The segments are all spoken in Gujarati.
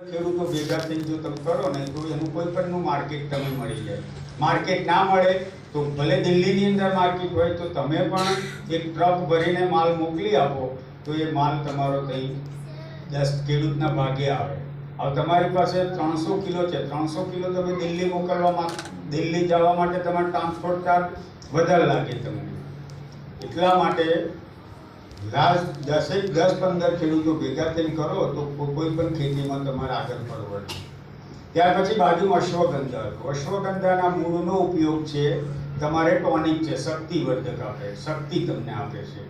ખેડૂતો ભેગા થઈ જો તમે કરો ને, તો એનું કોઈ પણનું માર્કેટ તમે મળી જાય. માર્કેટ ના મળે તો ભલે દિલ્હીની અંદર માર્કેટ હોય તો તમે પણ એક ટ્રક ભરીને માલ મોકલી આપો, તો એ માલ તમારો ત્યાં દસ ખેડૂતના ભાગે આવે. હવે તમારી પાસે ત્રણસો કિલો છે, ત્રણસો કિલો તમે દિલ્હી મોકલવા દિલ્હી જવા માટે તમારે ટ્રાન્સપોર્ટ ચાર્જ વધારે લાગે તમને. એટલા માટે લાસ્ટ દસેક દસ, પંદર ખેડૂતો ભેગા થઈને કરો તો કોઈ પણ ખેતીમાં તમારે આગળ પરવડે ત્યાર પછી બાજુમાં અશ્વગંધા હતું અશ્વગંધાના મૂળનો ઉપયોગ છે, તમારે ટોનિક છે, શક્તિવર્ધક આપે, શક્તિ તમને આપે છે.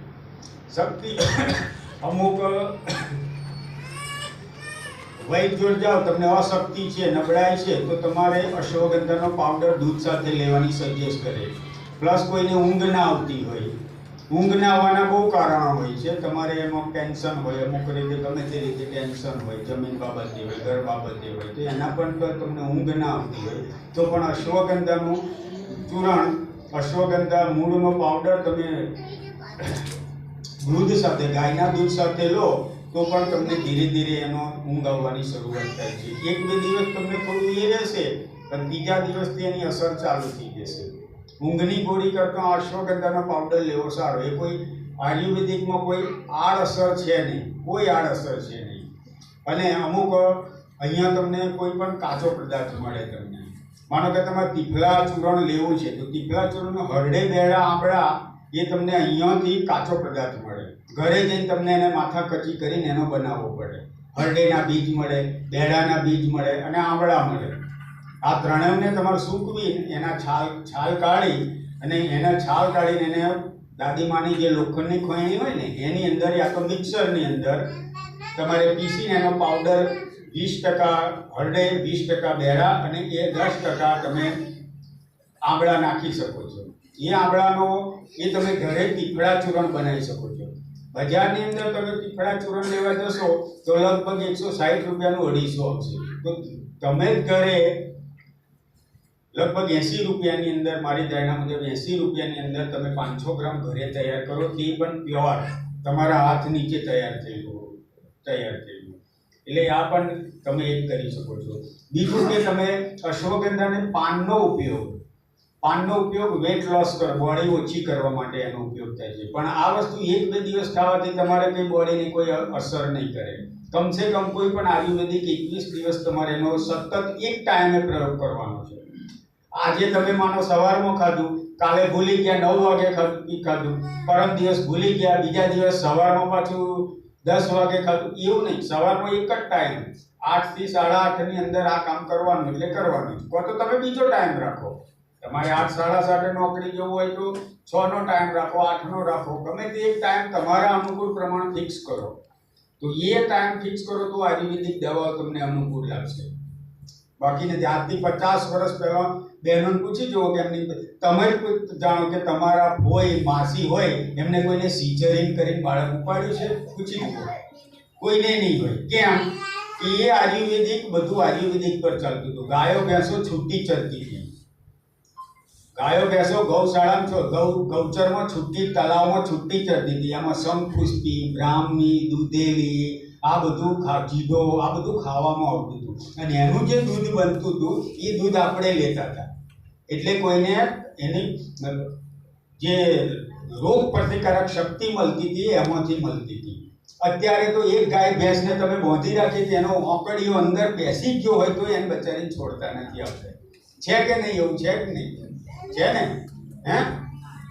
શક્તિ અમુક વૈદ જોડ જાઓ, તમને અશક્તિ છે, નબળાઈ છે, તો તમારે અશ્વગંધાનો પાવડર દૂધ સાથે લેવાની સજેસ્ટ કરે. પ્લસ કોઈને ઊંઘ ના આવતી હોય ઊંઘ ના આવવાના બહુ કારણો હોય છે. તમારે એમાં ટેન્શન હોય, અમુક રીતે ગમે તે રીતે ટેન્શન હોય, જમીન બાબતે હોય, ઘર બાબતે હોય, તો એના પણ તમને ઊંઘ ના આવતી હોય. તો પણ અશ્વગંધાનું ચૂરણ, અશ્વગંધા મૂળનો પાવડર તમે દૂધ સાથે, ગાયના દૂધ સાથે લો, તો પણ તમને ધીરે ધીરે એનો ઊંઘ આવવાની શરૂઆત થાય છે. એક બે દિવસ તમને થોડું એ રહેશે, પણ બીજા દિવસથી એની અસર ચાલુ થઈ જશે. ઊંઘની ગોળી કરતાં અશ્વગંધાનો પાવડર લેવો સારો. એ કોઈ આયુર્વેદિકમાં કોઈ આડઅસર છે નહીં. કોઈ આડઅસર છે નહીં. અને અમુક, અહીંયા તમને કોઈ પણ કાચો પદાર્થ મળે તમને. માનો કે તમારે તીફલા ચૂરણ લેવું છે, તો તીફલા ચૂરણ હરડે બેડા આંબળા એ તમને અહીંયાથી કાચો પદાર્થ મળે. ઘરે જઈને તમને એને માથા કચી કરીને એનો બનાવવો પડે. હરડેના બીજ મળે, બેડાના બીજ મળે અને આંબળા મળે. આ ત્રણેયને તમારે સૂકવી એના છાલ છાલ કાઢી અને એના છાલ કાઢીને એને દાદીમાની જે લોખંડની ખોયણી હોય ને, એની અંદર યા તો મિક્સરની અંદર તમારે પીસીને એનો પાવડર વીસ ટકા હરડે વીસ ટકા બેડા અને એ દસ ટકા તમે આંબળા નાખી શકો છો. એ આંબળાનો, એ તમે ઘરે તીફળા ચૂરણ બનાવી શકો છો. બજારની અંદર તમે તીફડા ચૂરણ લેવા જશો તો લગભગ એકસો સાઠ રૂપિયાનું અઢીસો આવશે તો તમે જ ઘરે લગભગ એંસી રૂપિયાની અંદર, મારી ધારણા મુજબ એંસી રૂપિયાની અંદર તમે પાંચસો ગ્રામ ઘરે તૈયાર કરો, તે પણ પ્યોર તમારા હાથ નીચે તૈયાર થયેલું તૈયાર થયેલું એટલે આ પણ તમે એક કરી શકો છો. બીજું કે તમે અશ્વગંધાને પાનનો ઉપયોગ પાનનો ઉપયોગ વેટ લોસ કર બોડી ઓછી કરવા માટે એનો ઉપયોગ થાય છે. પણ આ વસ્તુ એક બે દિવસ ખાવાથી તમારે કંઈ બોડીની કોઈ અસર નહીં કરે. કમસે કમ કોઈ પણ આયુર્વેદિક એકવીસ દિવસ તમારે એનો સતત એક ટાઈમે પ્રયોગ કરવાનો આજે તમે માનો સવારમાં ખાધું, કાલે ભૂલી ગયા નવ વાગે ખાધું પરમ દિવસ ભૂલી ગયા, બીજા દિવસ સવારમાં પાછું દસ વાગે ખાધું. એવું નહીં સવારનો એક જ ટાઈમ આઠથી સાડા આઠની અંદર આ કામ કરવાનું, એટલે કરવાનું. કો તો તમે બીજો ટાઈમ રાખો. તમારે આઠ સાડા સાતે નોકરી જવું હોય તો છ નો ટાઈમ રાખો, આઠનો રાખો. ગમે તે એક ટાઈમ તમારા અનુકૂળ પ્રમાણ ફિક્સ કરો. તો એ ટાઈમ ફિક્સ કરો તો આયુર્વેદિક દવાઓ તમને અનુકૂળ લાગશે. બાકી નથી આજથી પચાસ વર્ષ પહેલા બહેનોને પૂછી જુઓ કે એમની તમે જાણો કે તમારા કોઈ માસી હોય, એમને કોઈને સિઝરિંગ કરીને બાળક ઉપાડ્યું છે? પૂછી જુઓ. કોઈને નહીં હોય. કેમ? એ આયુર્વેદિક, બધું આયુર્વેદિક પર ચાલતું હતું. ગાયો, ભેંસો છૂટી ચડતી હતી. ગાયો, ભેંસો ગૌશાળામાં છો ગૌ ગૌચરમાં છૂટી તલાવમાં છૂટી ચડતી હતી. એમાં સંપુષ્ટિ બ્રાહ્મી, દૂધેલી, આ બધું ખા જીડો આ બધું ખાવામાં આવતું હતું. અને એનું જે દૂધ બનતું હતું, એ દૂધ આપણે લેતા હતા. એટલે કોઈને એની જે રોગ પ્રતિકારક શક્તિ મળતી હતી એમાંથી મળતી હતી. અત્યારે તો એક ગાય ભેંસને તમે બાંધી રાખી તેનો ઓકડીઓ અંદર બેસી ગયો હોય તો એને બચારીને છોડતા નથી આપણે છે કે નહીં એવું છે કે નહીં? છે ને? હે?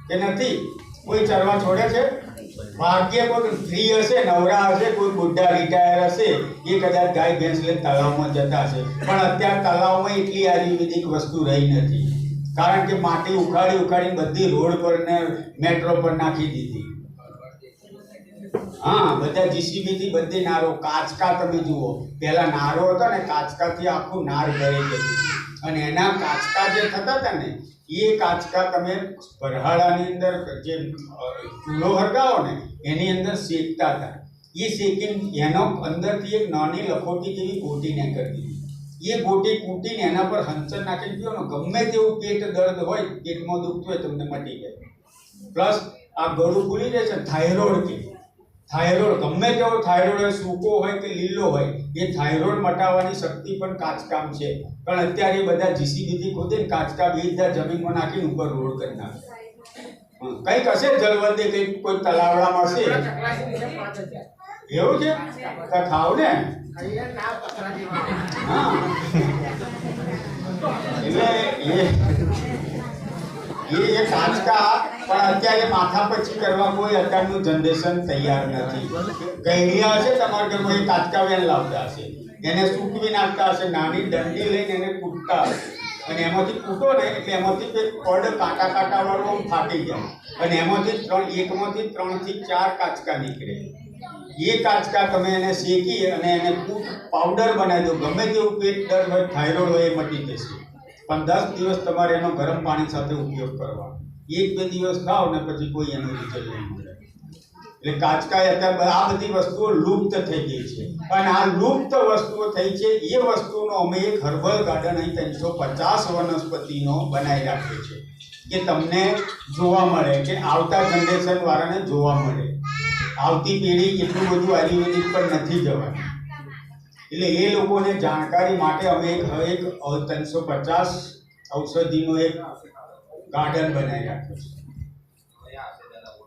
કે નથી? કોઈ ચરવા છોડે છે? ભાગ્ય કોઈ ફ્રી હશે, નવરા હશે, કોઈ બુઢા રિટાયર હશે, એ કદાચ ગાય ભેંસ લઈને તળાવમાં જતા હશે. પણ અત્યારે તળાવમાં એટલી આયુર્વેદિક વસ્તુ રહી નથી. કારણ કે માટી ઉખાડી ઉખાડી બધી રોડ પર ને મેટ્રો પર નાખી દીધી. હા, બધા જીસીબી થી બધી નારો. કાચકા તમે જુઓ, પેલા નારો હતો ને, કાચકાથી આખું નાર ભરી જતું અને એના કાચકા જે થતા હતા ને, એ કાચકા તમે ભરહાડાની અંદર જે ચૂલો હરગાવો ને, એની અંદર શેકતા હતા. એ શેકીને એનો અંદરથી એક નાની લખોટી જેવી ગોટીને કરી દીધી. એ ગોટી કૂટીને એના પર હંચર નાખીને પીઓ ને ગમે તેવું પેટ દર્દ હોય પેટમાં દુખતું હોય તમને મટી જાય. પ્લસ આ ગળું ખુલી જાય છે થાઇરોઇડ કે થાઇરોઇડ ગમે તેવો થાઇરોઇડ હોય સૂકો હોય કે લીલો હોય એ થાઇરોઇડ મટાવવાની શક્તિ પણ કાચકામ છે. પણ અત્યારે બધા બધા જીસીબીથી ખોદે ને કાચકા બે હજાર જમીનમાં નાખીને ઉપર રોડ કરી નાખે. કંઈક હશે જલવંતી કંઈક કોઈ તલાવડામાં હશે એવું છે? ખાવ ને. માથા એને સૂકવી નાખતા હશે, નાની દંડી લઈને એને કૂટતા હશે. અને એમાંથી કૂટો ને એટલે એમાંથી કંઈક પડ કાંટા કાંટા વાળો આમ ફાટી જાય. અને એમાંથી ત્રણ, એકમાંથી ત્રણથી ચાર કાચકા નીકળે. એ કાચકા તમે એને શેકી અને એને ખૂબ પાવડર બનાવી દો. ગમે તેવું પેટ દર્દ હોય, થાઇરોઇડ હોય એ મટી જશે. પણ દસ દિવસ તમારે એનો ગરમ પાણી સાથે ઉપયોગ કરવાનો. એક બે દિવસ ખાઓ ને પછી કોઈ એનું રિઝલ્ટ નહીં મળે. એટલે કાચકા અત્યારે આ બધી વસ્તુઓ લુપ્ત થઈ ગઈ છે. અને આ લુપ્ત વસ્તુઓ થઈ છે, એ વસ્તુનો અમે એક હર્બલ ગાર્ડન અહીં ત્રણસો પચાસ વનસ્પતિનો બનાવી રાખ્યો છે. કે તમને જોવા મળે, કે આવતા જનરેશન વાળાને જોવા મળે. આવતી પેઢી એટલું બધું આયુર્વેદિક પર નથી જવાની. એટલે એ લોકોને જાણકારી માટે અમે એક એક ત્રણસો પચાસ ઔષધિનો એક ગાર્ડન બનાવી રાખ્યો છે.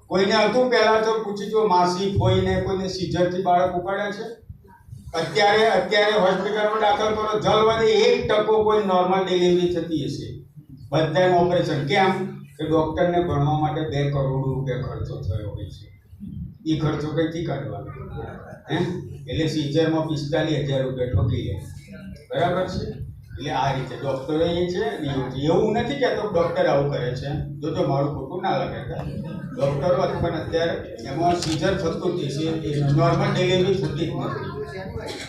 કોઈને હતું? પહેલાં તો પૂછી જો માસી, ફોઈને, કોઈને સીઝરથી બાળક ઉપાડ્યા છે? અત્યારે અત્યારે હોસ્પિટલમાં દાખલ કરો જલવાને એક ટકો કોઈ નોર્મલ ડિલિવરી થતી હશે. બધાનું ઓપરેશન કેમ? કે ડૉક્ટરને ભણવા માટે બે કરોડ રૂપિયા ખર્ચો થયો હોય છે. એ ખર્ચો કઈથી કાઢવાનો? હેં એટલે સીઝરમાં પિસ્તાલીસ હજાર રૂપિયા ઠોકી લે બરાબર છે? એટલે આ રીતે ડૉક્ટરો એ છે એવું નથી કહેતો ડૉક્ટર આવું કરે છે. જોજો મારું ખોટું ના લાગે ડૉક્ટરો પણ અત્યારે એમાં સીઝર થતું જ છે નોર્મલ ડિલિવરી થતી જ નથી.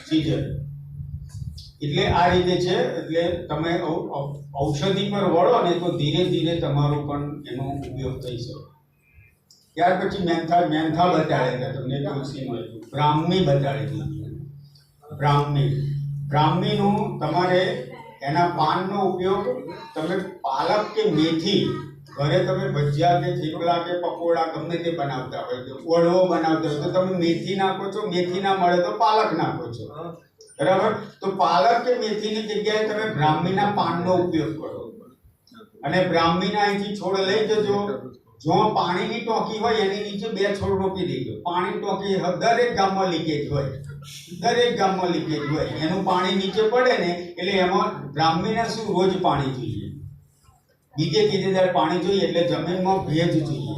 સીઝર. એટલે આ રીતે છે, એટલે તમે ઔષધિ પર વળો ને તો ધીરે ધીરે તમારો પણ એનો ઉપયોગ થઈ શકે. ત્યાર પછી મેંથા મેન્થા બતાડે છે તમને તુલસી મળ્યું. બ્રાહ્મી બતાડી દીધી બ્રાહ્મી. બ્રાહ્મીનું તમારે એના પાનનો ઉપયોગ તમે પાલક કે મેથી ઘરે તમે ભજીયા કે થેપલા કે પકોડા ગમે તે બનાવતા હોય તો ઓળવો બનાવતા હોય તો તમે મેથી નાખો છો મેથી ના મળે તો પાલક નાખો છો. બરાબર? તો પાલક કે મેથીની જગ્યાએ તમે બ્રાહ્મીના પાનનો ઉપયોગ કરો. અને બ્રાહ્મીના અહીંથી છોડ લઈ જજો. જો પાણીની ટોંકી હોય એની નીચે બે છોડ રોપી દેજો. પાણી ટોંકી દરેક ગામમાં લીકેજ હોય. દરેક ગામમાં લીકેજ હોય. એનું પાણી નીચે પડે ને, એટલે એમાં બ્રાહ્મીને શું? રોજ પાણી જોઈએ. બીજે ત્રીજે દર પાણી જોઈએ એટલે જમીનમાં ભેજ જોઈએ.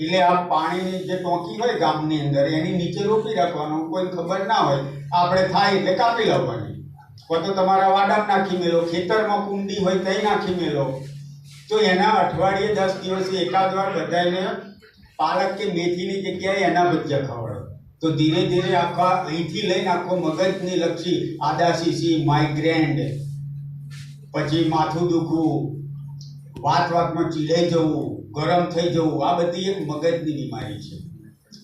એટલે આ પાણીની જે ટોંકી હોય ગામની અંદર, એની નીચે રોપી રાખવાનું. કોઈ ખબર ના હોય, આપણે થાય એટલે કાપી લાવવાની કોઈ તો તમારા વાડામાં નાખી મેલો, ખેતરમાં કુંડી હોય તઈ નાખી મેલો. તો એના અઠવાડિયે દસ દિવસે એકાદ વાર બધાને પાલક કે મેથીની જગ્યાએ એના ભજીયા ખવડાવો. તો ધીરે ધીરે આખા અહીંથી લઈને આખો મગજની લક્ષી આદાશીસી માઇગ્રેન પછી માથું દુખવું, વાત વાતમાં ચીડાઈ જવું, ગરમ થઈ જવું, આ બધી એક મગજની બીમારી છે.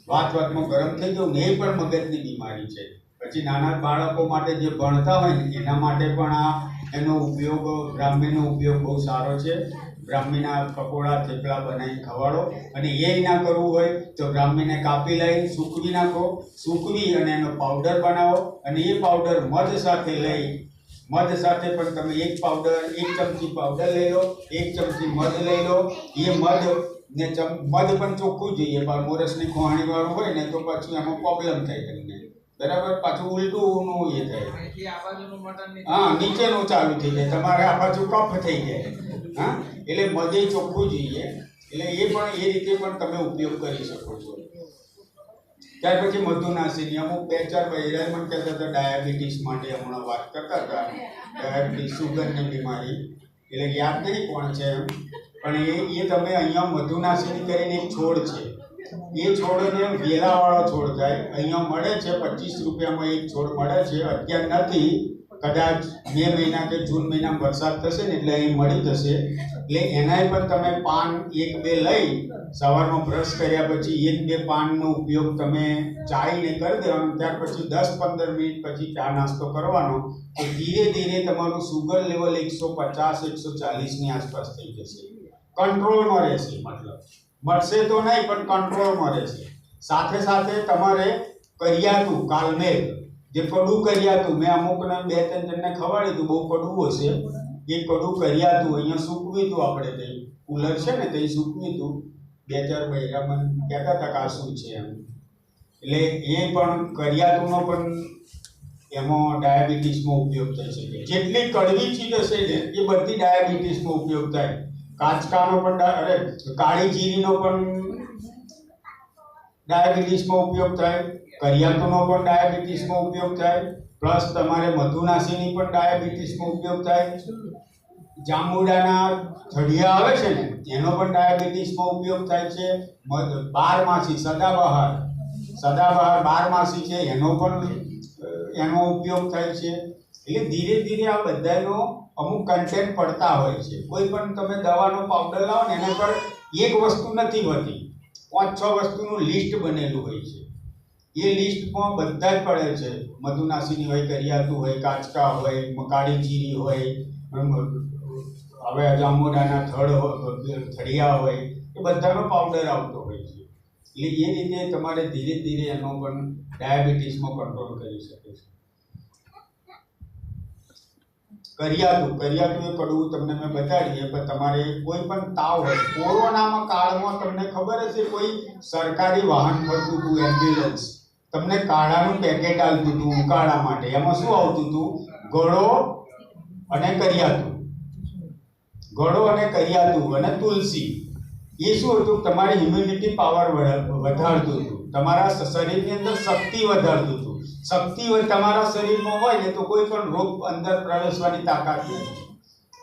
વાત વાતમાં ગરમ થઈ જવું એ પણ મગજની બીમારી છે. પછી નાના બાળકો માટે જે ભણતા હોય ને, એના માટે પણ આ એનો ઉપયોગ બ્રાહ્મીનો ઉપયોગ બહુ સારો છે. બ્રાહ્મીના પકોડા થેપલા બનાવીને ખવાડો. અને એ ના કરવું હોય તો બ્રાહ્મીને કાપી લઈ સૂકવી નાખો. સૂકવી અને એનો પાવડર બનાવો. અને એ પાવડર મધ સાથે લઈ મધ સાથે પણ તમે એક પાવડર એક ચમચી પાવડર લઈ લો એક ચમચી મધ લઈ લો. એ મધ ને મધ પણ ચોખ્ખું જોઈએ. પણ મોરસની ખોહાણીવાળું હોય ને તો પછી એમાં પ્રોબ્લેમ થાય તમને. બરાબર? પાછું ઉલટું એ થાય. હા નીચેનું ચાલુ થઈ જાય. તમારે આ બાજુ કફ થઈ જાય. હા? એટલે મજે ચોખ્ખું જોઈએ. એટલે એ પણ, એ રીતે પણ તમે ઉપયોગ કરી શકો છો. ત્યાર પછી મધુનાશીની. અમુક બે, ચાર બૈરાએ પણ કહેતા હતા ડાયાબિટીસ માટે હમણાં વાત કરતા હતા. ડાયાબિટીસ, સુગરની બીમારી. એટલે યાદ નહીં કોણ છે એમ. પણ એ એ તમે અહીંયા મધુનાશીની કરીને એક છોડ છે. એ છોડને વેલાવાળો છોડ થાય. અહીંયા મળે છે પચીસ રૂપિયામાં એક છોડ મળે છે. અત્યાર નથી. કદાચ મે મહિના કે જૂન મહિનામાં વરસાદ થશે ને એટલે અહીં મળી જશે એટલે એનાય પણ તમે પાન એક બે લઈ, સવારનો બ્રશ કર્યા પછી એક બે પાનનો ઉપયોગ તમે ચાઈને કરી દેવાનો, ત્યાર પછી દસ પંદર મિનિટ પછી ચા નાસ્તો કરવાનો, તો ધીરે ધીરે તમારું સુગર લેવલ એકસો પચાસ, એકસો ચાલીસની આસપાસ થઈ જશે. કંટ્રોલમાં રહેશે, મતલબ. મળશે તો નહીં, પણ કંટ્રોલમાં રહેશે. સાથે સાથે તમારે કર્યાતું કાલમેઘ જે કડું કરિયાતું મેં અમુકને બે ત્રણ જણને ખવાડ્યું હતું બહુ કડવું હશે. એ કડું કર્યાતું અહીંયા સૂકવ્યું હતું આપણે તે કુલર છે ને, તે સૂકવ્યું હતું બે ચાર બૈરામાં કહેતા હતા કે શું છે એમ. એટલે એ પણ કર્યાતુંનો પણ એમાં ડાયાબિટીસમાં ઉપયોગ થઈ શકે જેટલી કડવી ચીજ હશે ને, એ બધી ડાયાબિટીસમાં ઉપયોગ થાય. કાચકાનો પણ અરે કાળી જીરીનો પણ ડાયાબિટીસમાં ઉપયોગ થાય. કરિયાતુનો પણ ડાયાબિટીસમાં ઉપયોગ થાય, પ્લસ તમારે મધુનાસીની પણ ડાયાબિટીસમાં ઉપયોગ થાય. જાંબુડાના થડિયા આવે છે ને, એનો પણ ડાયાબિટીસમાં ઉપયોગ થાય છે. બારમાસી, સદાબહાર. સદાબહાર બારમાસી છે, એનો પણ એનો ઉપયોગ થાય છે. એટલે ધીરે ધીરે આ બધાનો અમુક કન્ટેન્ટ પડતા હોય છે. કોઈ પણ તમે દવાનો પાવડર લાવો ને, એના પર એક વસ્તુ નથી હોતી. પાંચ છ વસ્તુનું લિસ્ટ બનેલું હોય છે. એ લિસ્ટમાં બધા જ પડે છે. મધુનાસીની હોય, કરિયાતું હોય, કાચકા હોય મકાળી જીરી હોય હવે જાંબુડાના થડ થળિયા હોય, એ બધાનો પાવડર આવતો હોય છે. એટલે એ રીતે તમારે ધીરે ધીરે એનો પણ ડાયાબિટીસમાં કંટ્રોલ કરી શકે છે. કરિયાતું કરિયાતું એ કડવું તમને મેં બતાડીએ, પણ તમારે કોઈ પણ તાવ હોય, કોરોનામાં કાળમાં તમને ખબર હશે, કોઈ સરકારી વાહન ફરતું હતું એમ્બ્યુલન્સ તમને કાળાનું પેકેટ આવતું હતું, ઉકાળા માટે. એમાં શું આવતું હતું? ગળો અને કરિયાતું. ગળો અને કરિયાતું અને તુલસી. એ શું હતું? તમારી ઇમ્યુનિટી પાવર વધારતું હતું. તમારા શરીરની અંદર શક્તિ વધારતું હતું. શક્તિ તમારા શરીરમાં હોય ને તો કોઈ પણ રોગ અંદર પ્રવેશવાની તાકાત નથી.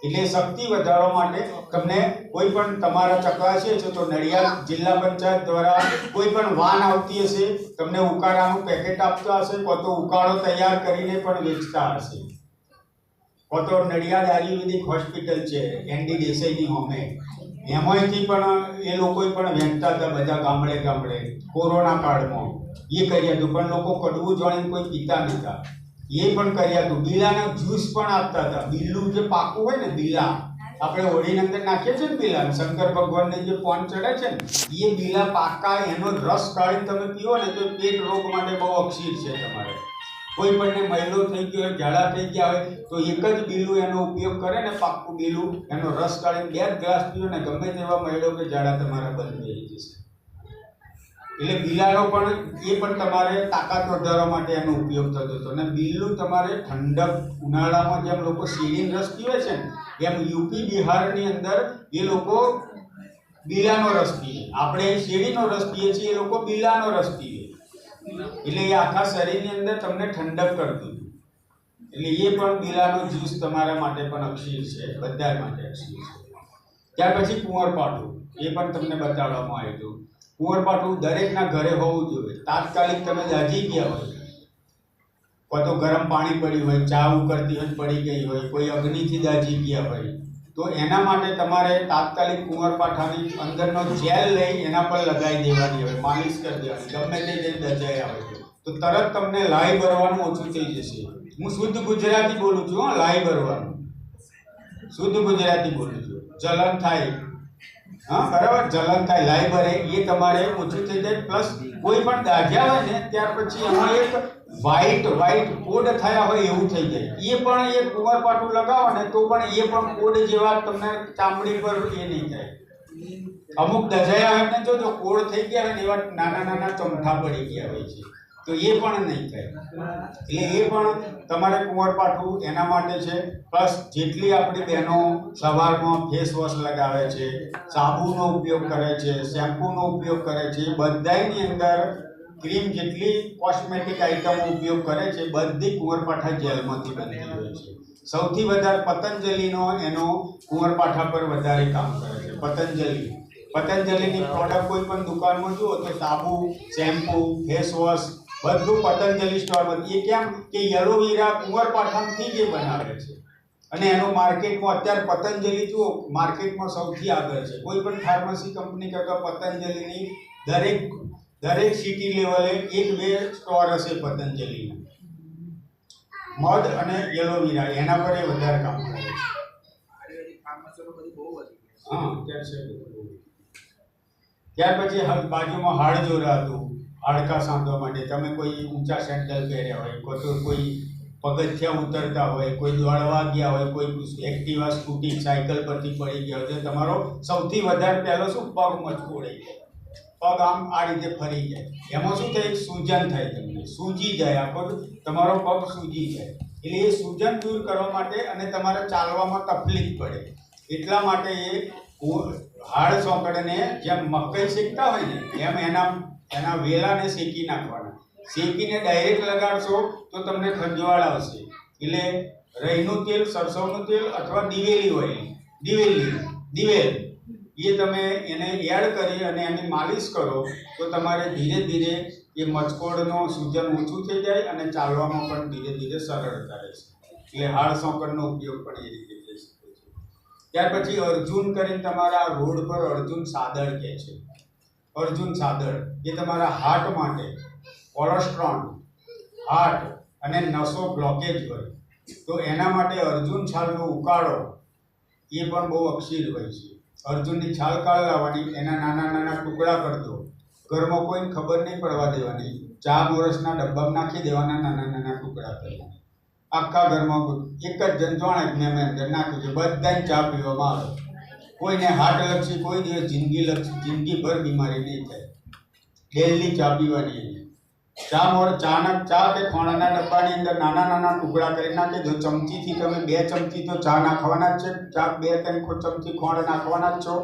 એટલે શક્તિ વધારવા માટે તમને કોઈ પણ તમારા ચકાસીએ છો તો નડિયાદ જિલ્લા પંચાયત દ્વારા કોઈ પણ વાન આવતી હશે, તમને ઉકાળાનું પેકેટ આપતા હશે કાં ઉકાળો તૈયાર કરીને પણ વેચતા હશે. કાં તો નડિયાદ આયુર્વેદિક હોસ્પિટલ છે એનડી દેસાઈની હોમે. એમાંયથી પણ એ લોકોએ પણ વહેંચતા હતા બધા ગામડે ગામડે, કોરોના કાળમાં. એ કર્યા હતું પણ લોકો કડવું જાણીને કોઈ પીતા નહોતા. એ પણ કર્યા હતું બીલાના જ્યુસ પણ આપતા હતા. બીલું જે પાકું હોય ને, બીલા. આપણે હોળીની અંદર નાખીએ છીએ ને બીલા શંકર ભગવાનને જે પોન ચડે છે ને એ બીલા પાકા, એનો રસ કાઢીને તમે પીવો ને, તો પેટ રોગ માટે બહુ અક્ષીર છે તમારે. કોઈ પણને મહિલો થઈ ગયો હોય ઝાડા થઈ ગયા હોય, તો એક જ બીલું એનો ઉપયોગ કરે ને પાક્કું બીલું એનો રસ કાઢીને બે ગ્લાસ પીવો ને, ગમે તેવા મહિલો કે ઝાડા તમારા બંધ થઈ જશે. એટલે બિલાડો પણ એ પણ તમારે તાકાત વધારવા માટે એનો ઉપયોગ થતો હતો. અને બિલ્લું તમારે ઠંડક ઉનાળામાં જેમ લોકો શેરીન રસ પીવે છે એમ યુપી બિહારની અંદર એ લોકો બિલાનો રસ પીએ. આપણે શેરીનો રસ પીએ છીએ, એ લોકો બિલાનો રસ પીએ એટલે એ આખા શરીરની અંદર તમને ઠંડક કરતું એટલે એ પણ બિલાનો જ્યુસ તમારા માટે પણ અક્ષીર છે, બધા માટે અક્ષીર છે. ત્યાર પછી કુંવરપાઠું, એ પણ તમને બતાવવામાં આવ્યું હતું. કુંવરપાઠું દરેકના ઘરે હોવું જોઈએ. તાત્કાલિક તમે દાજી ગયા હોય. કાં તો ગરમ પાણી પડ્યું હોય, ચા ઉકળતી હોય પડી ગઈ હોય, કોઈ અગ્નિથી દાજી ગયા હોય. તો એના માટે તમારે તાત્કાલિક કુંવરપાઠાની અંદરનો જેલ લઈ એના પર લગાવી દેવાની હોય, માલિશ કરી દેવાની, ગમે તે જે દજાયા હોય. તો તરત તમને લાઈ ભરવાનું ઓછું થઈ જશે. હું શુદ્ધ ગુજરાતી બોલું છું, હા, લાઈ ભરવાનું. શુદ્ધ ગુજરાતી બોલું છું. જલન થાય. હા, બરાબર. જલન થાય એ તમારે ઓછું થઈ જાય, પ્લસ કોઈ પણ દાઝ્યા હોય ને, ત્યાર પછી એમાં એક વ્હાઈટ વ્હાઈટ કોડ થયા હોય એવું થઈ જાય. એ પણ એ કુંવરપાઠું લગાવો ને, તો પણ એ પણ કોડ જેવા તમને ચામડી પર એ નહીં થાય. અમુક દજાયા હોય ને જો કોડ થઈ ગયા હોય ને, એવા નાના નાના ચમઠા પડી ગયા હોય છે. તો એ પણ નહીં થાય. એટલે એ પણ તમારે કુંવરપાઠું એના માટે છે. પ્લસ જેટલી આપણી બહેનો સવારમાં ફેસ વોશ લગાવે છે, સાબુનો ઉપયોગ કરે છે, શેમ્પૂનો ઉપયોગ કરે છે, એ બધાયની અંદર ક્રીમ જેટલી કોસ્મેટિક આઇટમો ઉપયોગ કરે છે બધી કુંવરપાઠા જેલમાંથી બનતી હોય છે. સૌથી વધારે પતંજલિનો એનો કુંવરપાઠા પર વધારે કામ કરે છે. પતંજલિ. પતંજલિની પ્રોડક્ટ કોઈ પણ દુકાનમાં જુઓ તો સાબુ, શેમ્પૂ ફેસ વોશ બધું પતંજલિ સ્ટોર એ કેમ કે એલોવેરા કુંવરપાઠાથી જે બનાવે છે. અને એનો માર્કેટમાં અત્યારે પતંજલિ જુઓ, માર્કેટમાં સૌથી આગળ છે. કોઈ પણ ફાર્મસી કંપની કરતાં પતંજલિની દરેક દરેક સિટી લેવલે એક, બે સ્ટોર હશે પતંજલિના. મધ અને એલોવેરા એના પર એ વધારે કામ કરે છે. હા ત્યાર પછી બાજુમાં હાડજોરા હતું. હાડકા સાંધવા માટે. તમે કોઈ ઊંચા સેન્ડલ પહેર્યા હોય, કોઈ તો કોઈ પગથિયા ઉતરતા હોય, કોઈ દોડવા ગયા હોય, કોઈ એક્ટિવા સ્કૂટી સાયકલ પરથી પડી ગયા હોય, તો તમારો સૌથી વધારે પહેલો શું? પગ મજબૂરાઈ જાય. પગ આમ આ રીતે ફરી જાય. એમાં શું થાય? સૂજન થાય તમને. સૂજી જાય આખો તમારો પગ સૂજી જાય. એટલે એ સૂજન દૂર કરવા માટે અને તમારે ચાલવામાં તકલીફ પડે. એટલા માટે એ હાડ સોંકડને જેમ મકઈ શીખતા હોય ને, એમ એના એના વેલાને શેકી નાખવાના. શેકીને ડાયરેક્ટ લગાડશો તો તમને ખંજવાળ આવશે. એટલે રહીનું તેલ, સરસવનું તેલ અથવા દિવેલી હોય દિવેલી, દિવેલ. એ તમે એને એડ કરી અને એની માલિશ કરો તો તમારે ધીરે ધીરે એ મચકોડનો સૂજન ઓછું થઈ જાય અને ચાલવામાં પણ ધીરે ધીરે સરળતા રહેશે એટલે હાડ સોંકડનો ઉપયોગ પણ એ રીતે થઈ શકે છે. ત્યાર પછી અર્જુન કરીને તમારા રોડ પર અર્જુન સાદર કહે છે. અર્જુન સાદર એ તમારા હાર્ટ માટે કોલેસ્ટ્રોલ હાર્ટ અને નસો બ્લોકેજ હોય. તો એના માટે અર્જુન છાલનો ઉકાળો એ પણ બહુ અક્ષીર હોય છે. અર્જુનની છાલ કાઢ લાવવાની એના નાના નાના ટુકડા કરતો ઘરમાં કોઈને ખબર નહીં પડવા દેવાની. ચા મોરસના ડબ્બામાં નાખી દેવાના નાના નાના ટુકડા કરવાના આખા ઘરમાં એક જ જંતવાણ મેં અંદર નાખ્યું છે. બધાને ચા પીવામાં આવે. કોઈને હાર્ટ લક્ષી કોઈ દિવસ જિંદગી લક્ષી જિંદગીભર બીમારી નહીં થાય. ડેલી ચા પીવાની ચા મોર ચાના, ચા કે ખોણાના ડબ્બાની અંદર નાના નાના ટુકડા કરી નાખે. જો ચમચીથી તમે બે ચમચી તો ચા નાખવાના જ છે. ચા બે ત્રણ ચમચી ખોણ નાખવાના જ છો.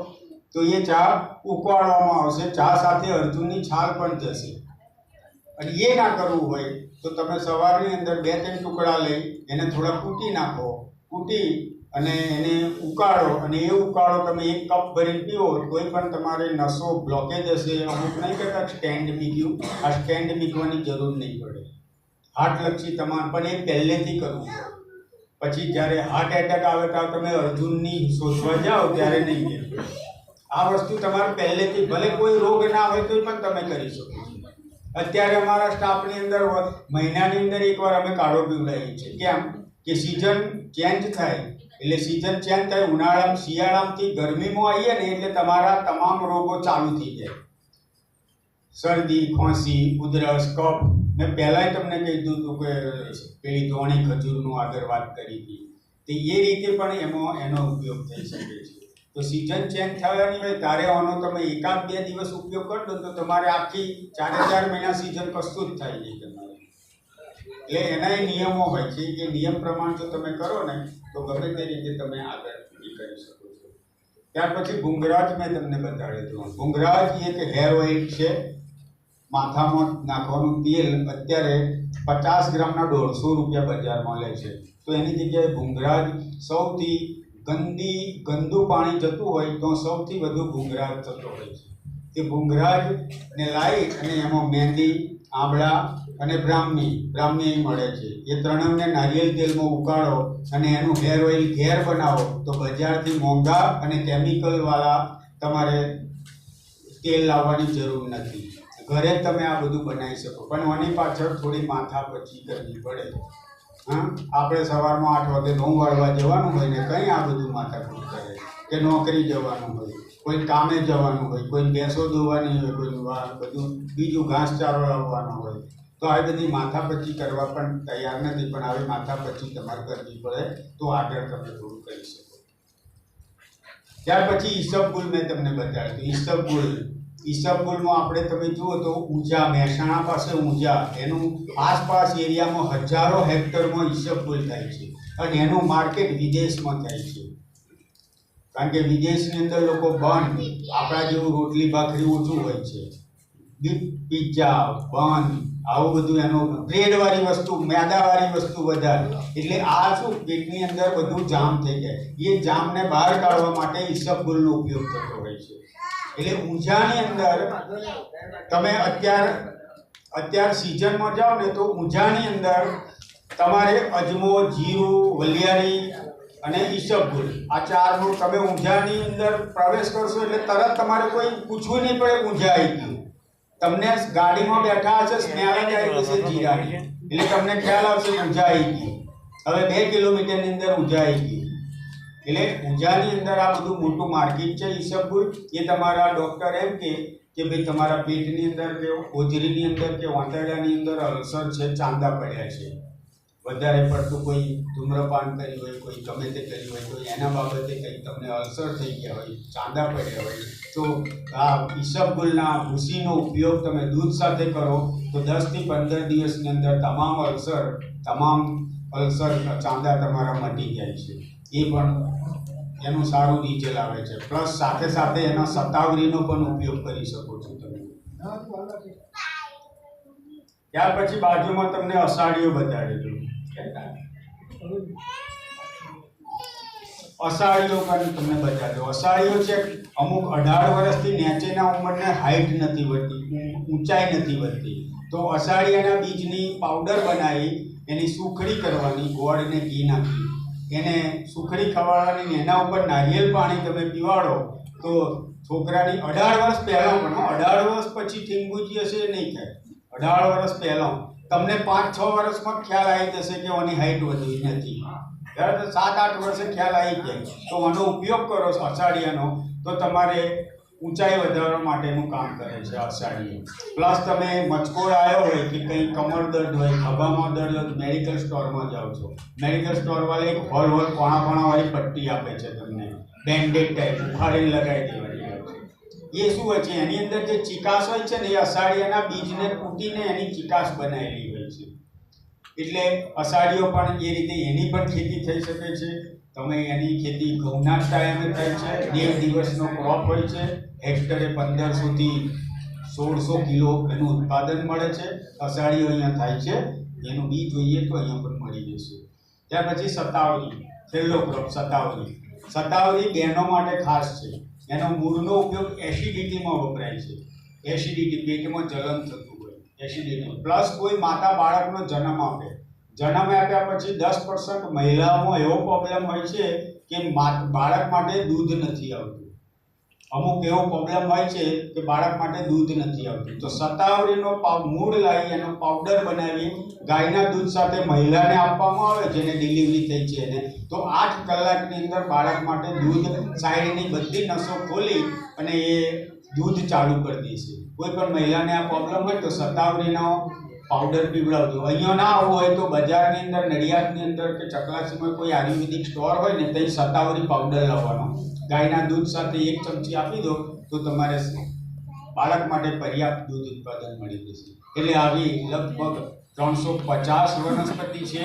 તો એ ચા ઉકાળવામાં આવશે. ચા સાથે અર્જુનની છાલ પણ જશે. અને એ ના કરવું હોય તો તમે સવારની અંદર બે ત્રણ ટુકડા લઈ એને થોડા કૂટી નાખો. કૂટી અને એને ઉકાળો, અને એ ઉકાળો તમે એક કપ ભરીને પીવો કોઈ પણ તમારે નસો બ્લોકેજ હશે. અમુક નહીં કહેતા સ્ટેન્ડ મીક્યું આ સ્ટેન્ડ મીકવાની જરૂર નહીં પડે. હાર્ટલક્ષી તમામ પણ એ પહેલેથી કરવું પછી જ્યારે હાર્ટ એટેક આવે ત્યારે તમે અર્જુનની શોધવા જાઓ, ત્યારે નહીં આ વસ્તુ તમારે પહેલેથી, ભલે કોઈ રોગ ના હોય તો પણ તમે કરી શકો અત્યારે અમારા સ્ટાફની અંદર મહિનાની અંદર એકવાર અમે કાઢો પીવડાવીએ છીએ. કેમ? કે સિઝન ચેન્જ થાય. એટલે સિઝન ચેન્જ થાય, ઉનાળામાં, શિયાળામાંથી ગરમીમાં આવીએ ને એટલે તમારા તમામ રોગો ચાલુ થઈ જાય. શરદી, ખોંસી, ઉધરસ, કફ. મેં પહેલાંય તમને કહી દીધું હતું કે, પેલી ધોણી ખજૂરનું આગળ વાત કરી હતી. તો એ રીતે પણ એમાં એનો ઉપયોગ થઈ શકે છે. તો સિઝન ચેન્જ થવાની હોય ત્યારે આનો તમે એકાદ બે દિવસ ઉપયોગ કરી તો તમારે આખી ચારે ચાર મહિના સિઝન કશું જ થાય નહીં એટલે એનાય નિયમો હોય છે કે નિયમ પ્રમાણે જો તમે કરો ને, તો ગમે તે રીતે તમે આગળ કરી શકો છો. ત્યાર પછી ભૂંગરાજ મેં તમને બતાડ્યું હતું. ભૂંગરાજ એક હેર ઓઇલ છે. માથામાં નાખવાનું તેલ અત્યારે પચાસ ગ્રામના દોઢસો રૂપિયા બજારમાં લે છે. તો એની જગ્યાએ ભૂંગરાજ સૌથી ગંદી, ગંદુ પાણી જતું હોય તો સૌથી વધુ ભૂંગરાજ થતો હોય છે. તે ભૂંગરાજને લાવી અને એમાં મહેંદી આંબળા અને બ્રાહ્મી બ્રાહ્મી મળે છે. એ ત્રણેયને નારિયેળ તેલમાં ઉકાળો અને એનું હેર ઓઇલ ઘેર બનાવો. તો બજારથી મોંઘા અને કેમિકલવાળા તમારે તેલ લાવવાની જરૂર નથી. ઘરે તમે આ બધું બનાવી શકો. પણ આની પાછળ થોડી માથા પછી કરવી પડે. હા? આપણે સવારમાં આઠ વાગે ઘઉં વાળવા જવાનું હોય ને કંઈ આ બધું માથાકૂટ કરે કે નોકરી જવાનું હોય, કોઈ કામે જવાનું હોય, કોઈ ભેંસો દોવાની હોય, કોઈ બધું બીજું ઘાસચારો લાવવાનો હોય. તો આવી બધી માથાપચી કરવા પણ તૈયાર નથી, પણ આવી માથાપચી તમારે કરવી પડે તો આગળ તમે થોડું કરી શકો. ત્યાર પછી ઈસબગુલ મેં તમને બતાવ્યું ઈસબગુલ ઈસબગુલમાં આપણે તમે જુઓ તો ઊંઝા મહેસાણા પાસે ઊંઝા, એનું આસપાસ એરિયામાં હજારો હેક્ટરમાં ઈસબગુલ થાય છે અને એનું માર્કેટ વિદેશમાં થાય છે. કારણ કે વિદેશની અંદર લોકો બન, આપણા જેવું રોટલી ભાખરી ઓછું હોય છે. પિઝા, બન આવું બધું એનું બ્રેડવાળી વસ્તુ, મેદાવાળી વસ્તુ વધારે. એટલે આ શું? પેટની અંદર બધું જામ થઈ જાય. એ જામને બહાર કાઢવા માટે ઈસબગુલનો ઉપયોગ થતો હોય છે. એટલે ઊંઝાની અંદર તમે અત્યાર અત્યાર સિઝનમાં જાઓ ને તો ઊંઝાની અંદર તમારે અજમો, જીરું વલિયારી અને ઈસબગુલ આ ચારનું તમે ઊંઝાની અંદર પ્રવેશ કરશો એટલે તરત તમારે કોઈ પૂછવું નહીં પડે ઊંઝા આવી ગયું. તમને ગાડીમાં બેઠા હશે સ્મેલ જ આવી. જશે જીરાની એટલે તમને ખ્યાલ આવશે ઊંઝા આવી ગઈ. હવે બે કિલોમીટરની અંદર ઊંઝા આવી ગઈ. એટલે ઊંઝાની અંદર આ બધું મોટું માર્કેટ છે ઈસબપુર. એ તમારા ડૉક્ટર એમ કે કે ભાઈ તમારા પેટની અંદર કે હોજરીની અંદર કે વાંટાડાની અંદર અલ્સર છે ચાંદા પડ્યા છે. વધારે પડતું કોઈ ધૂમ્રપાન કર્યું હોય, કોઈ ગમે તે કર્યું હોય, તો એના બાબતે કંઈક તમને અલ્સર થઈ ગયા હોય, ચાંદા પડ્યા હોય, તો આ ઈસબગુલના ભૂસીનો ઉપયોગ તમે દૂધ સાથે કરો, તો દસથી પંદર દિવસની અંદર તમામ અલ્સર તમામ અલ્સર ચાંદા તમારા મટી જાય છે. એ પણ એનું સારું નીચે આવે છે. પ્લસ સાથે સાથે એના સતાવરીનો પણ ઉપયોગ કરી શકો છો તમે. ત્યાર પછી બાજુમાં તમને અષાઢીઓ બતાડી અષાઢીઓ પણ તમને બતાવી દઉં અષાઢીઓ છે અમુક અઢાર વર્ષથી નીચેના ઉંમરને હાઈટ નથી વધતી ઊંચાઈ નથી વધતી. તો અષાઢિયાના બીજની પાવડર બનાવી, એની સુખડી કરવાની ગોળને ઘી નાખી. એને સુખડી ખવડાવવાની એના ઉપર નારિયેલ પાણી તમે પીવાડો, તો છોકરાની અઢાર વર્ષ પહેલાં પણ, અઢાર વર્ષ પછી ઠીંગુજી હશે નહીં થાય. અઢાર વર્ષ પહેલાં. તમને પાંચ, છ વર્ષમાં ખ્યાલ આવી જશે કે આની હાઈટ વધી નથી. બરાબર સાત, આઠ વર્ષે ખ્યાલ આવી જાય. તો આનો ઉપયોગ કરો છો અષાઢિયાનો, તો તમારે ઊંચાઈ વધારવા માટેનું કામ કરે છે અષાઢીઓ પ્લસ તમે મચકોડ આવ્યો હોય કે કંઈ કમર દર્દ હોય, ખભામાં દર્દ હોય મેડિકલ સ્ટોરમાં જાઓ છો. મેડિકલ સ્ટોરવાળા એક હોલ હોલ કોણા કોણાવાળી પટ્ટી આપે છે તમને. બેન્ડેડ ટાઈપ ઉખાડીને લગાવી દેવાની હોય છે એ શું હોય છે? એની અંદર જે ચિકાસ હોય છે ને, એ અષાઢીયાના બીજને કૂટીને એની ચિકાસ બનાવેલી હોય છે. એટલે અષાઢીઓ પણ એ રીતે એની પણ ખેતી થઈ શકે છે. તમે એની ખેતી ઘઉંના ટાઈમે થાય છે. બે દિવસનો ક્રોપ હોય છે. હેક્ટરે પંદરસોથી સોળસો કિલો એનું ઉત્પાદન મળે છે. અષાઢીઓ અહીંયા થાય છે. એનું બી જોઈએ તો અહીંયા પણ મળી જશે. ત્યાર પછી સતાવરી. છેલ્લો ક્રોપ સતાવરી. સતાવરી બહેનો માટે ખાસ છે. એનો મૂળનો ઉપયોગ એસિડિટીમાં વપરાય છે. એસિડિટી પેટમાં જલન થતું હોય એસિડિટી પ્લસ કોઈ માતા બાળકનો જન્મ આપે. જન્મ આપ્યા પછી દસ પર્સન્ટ મહિલાઓમાં એવો પ્રોબ્લેમ હોય છે કે બાળક માટે દૂધ નથી આવતું. અમુક એવો પ્રોબ્લેમ હોય છે કે બાળક માટે દૂધ નથી આવતું. તો સતાવરીનો મૂળ લાવી એનો પાવડર બનાવી ગાયના દૂધ સાથે મહિલાને આપવામાં આવે જેને ડિલિવરી થઈ છે એને. તો આઠ કલાકની અંદર બાળક માટે દૂધ સાઈડની બધી નસો ખોલી અને એ દૂધ ચાલુ કરી દેશે કોઈ પણ મહિલાને આ પ્રોબ્લેમ હોય તો સતાવરીનો પાવડર પીવડાવજો અહીંયા ના આવવું હોય તો બજારની અંદર, નડિયાદની અંદર કે ચકલાસીમાં કોઈ આયુર્વેદિક સ્ટોર હોય ને ત્યાં સતાવરી પાવડર લાવવાનો. ગાયના દૂધ સાથે એક ચમચી આપી દો, તો તમારે બાળક માટે પર્યાપ્ત દૂધ ઉત્પાદન મળી જશે. એટલે આવી લગભગ ત્રણસો પચાસ વનસ્પતિ છે,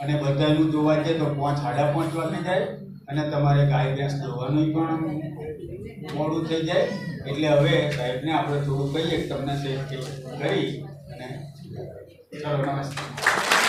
અને બધાનું જોવા જઈએ તો પાંચ સાડા પાંચ વાગે જાય, અને તમારે ગાય ભેંસ દોવાનું પણ મોડું થઈ જાય. એટલે હવે સાહેબને આપણે થોડું કહીએ, તમને સેફ કરી. અને ચલો નમસ્તે